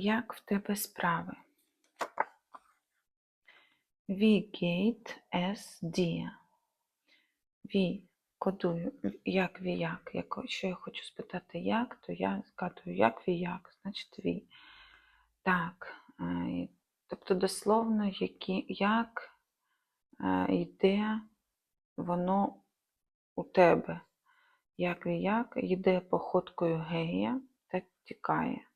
Як в тебе справи? Wie geht es dir? Wie кодую, як ві як. Як- Якщо я хочу спитати як, то я згадую як ві як, значить ві. Так. е, Тобто дословно, які, як е, йде воно у тебе. Як ві як йде походкою гея та тікає.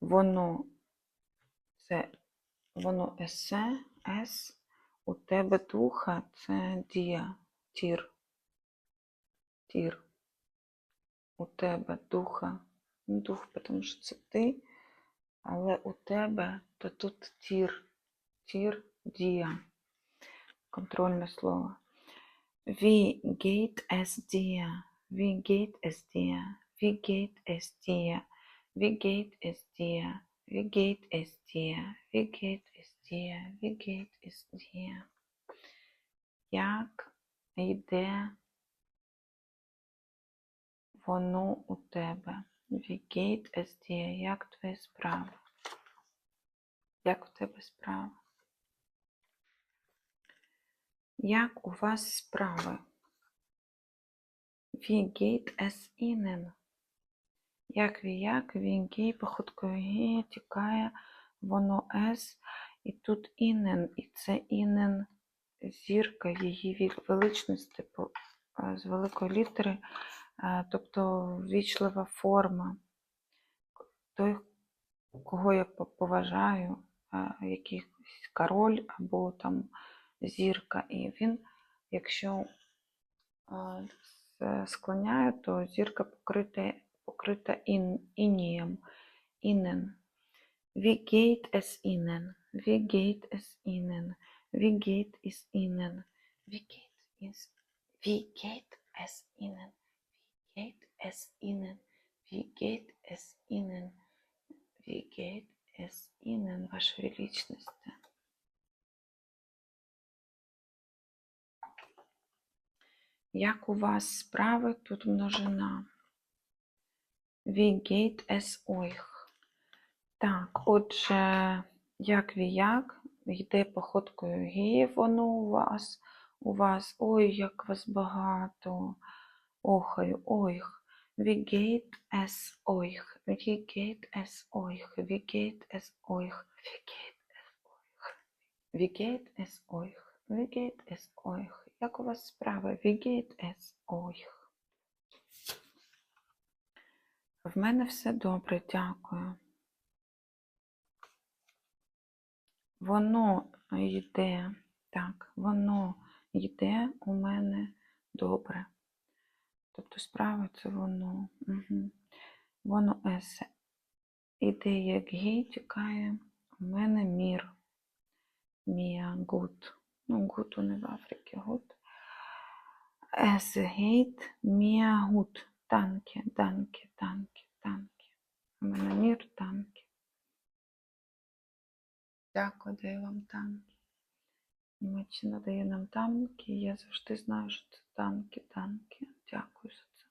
Воно це воно есе, ес, у тебе духа це дія, тір. Тір. У тебе духа, ну, дух, тому що це ти, але у тебе то тут тір, тір, дія. Контрольне слово. Wie geht es dir? Wie geht es dir? Wie geht es dir? Wie geht es dir? Wie geht es dir? Wie geht es dir? Wie geht es dir? Як йде воно у тебе? Wie geht es dir? Як твої справи? Як у тебе справи? Як у вас справи? Wie geht es Ihnen? Як ві як, він гей, походкою гея тікає, воно ес, і тут інен, і це інен зірка її величності е, з великої літери, е, тобто ввічлива форма. Той, кого я поважаю, е, якийсь король або там зірка, і він, якщо склоняє, то зірка покрита, покрита ін, інієм, інен. Wie geht es Ihnen? Wie geht es Ihnen? Wie geht es Ihnen? Wie geht es, wie geht es Ihnen? Wie geht es Ihnen? Wie geht es Ihnen? Wie geht es Ihnen, Ваша Величність? Як у вас справи? Тут множина. Wie geht es euch? Так, отже, як ві як, йде походкою геїв воно у вас, у вас, ой, як вас багато, охаю, ойх. Wie geht es euch? Wie geht es euch? Wie geht es euch? Wie geht es euch? Wie geht es euch? Wie geht es euch? Як у вас справи? Wie geht es euch? В мене все добре, дякую. Воно йде, так, воно йде у мене добре. Тобто справа це воно. Угу. Воно есе. Іде як гей, тікає. У мене мір. Мія гуд. Ну, гуд у не в Африці, гуд. Es geht mir gut. Danke, danke, danke, danke. У мене мір, танки. Дякую, даю вам танки. Німеччина дає нам танки. Я завжди знаю, що це танки, танки. Дякую за це.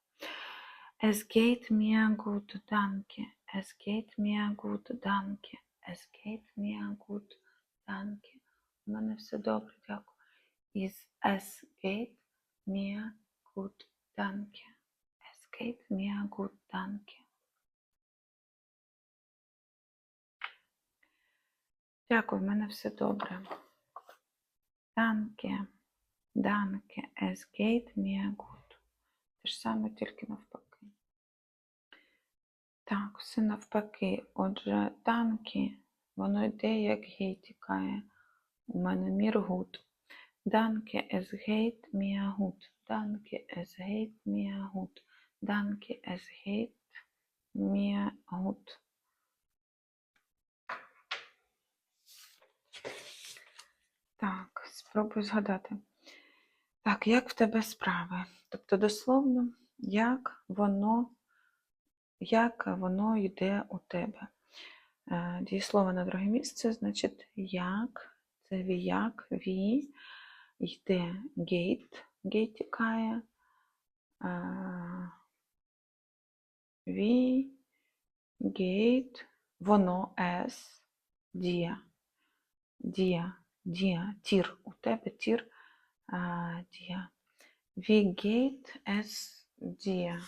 Es geht mir gut, danke. Es geht mir gut, danke. Es geht mir gut, danke. У мене все добре, дякую. Is es geht mir gut, danke. Geht mir gut, danke. Дякую, в мене все добре. Danke. Danke. Es geht mir gut. Те ж саме, тільки навпаки. Так, все навпаки. Отже, танки, воно йде, як гей тікає. У мене мір гуд. Danke, es geht mir gut. Danke, es geht mir gut. Danke, es geht mir gut. Так, спробую згадати. Так, як в тебе справи? Тобто, дословно, як воно, як воно йде у тебе. Е, Дієслово на друге місце, значить, як, це ві як, ві, йде гейт, гейт тікає, е, ві, geht, воно, es, dir. Dir, dir, тір. У тебе тір, а, geht es dir?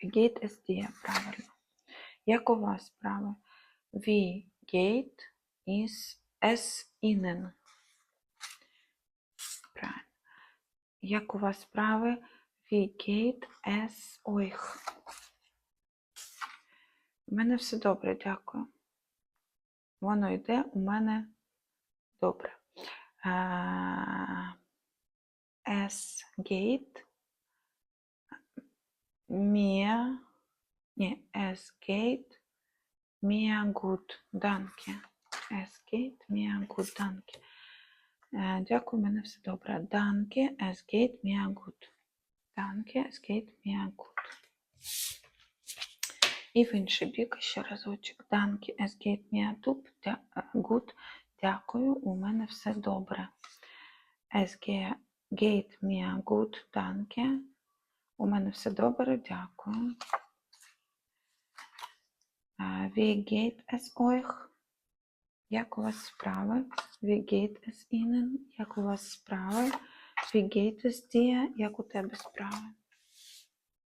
Wie geht es dir? Правильно. Як у вас справи? Wie geht is es Ihnen? Правильно. Як у вас справи? У мене все добре, дякую. Воно йде у мене добре. Е. Е, Дякую, у мене все добре. Es geht mir gut. Danke, es geht mir gut. І в інший бік ще разочок. Danke, es geht mir gut. Дя- gut. Дякую, у мене все добре. Es ge- geht mir gut, danke. У мене все добре, дякую. Wie geht es euch? Як у вас справи? Wie geht es Ihnen? Як у вас справи? Wie geht es dir? Як у тебе справи?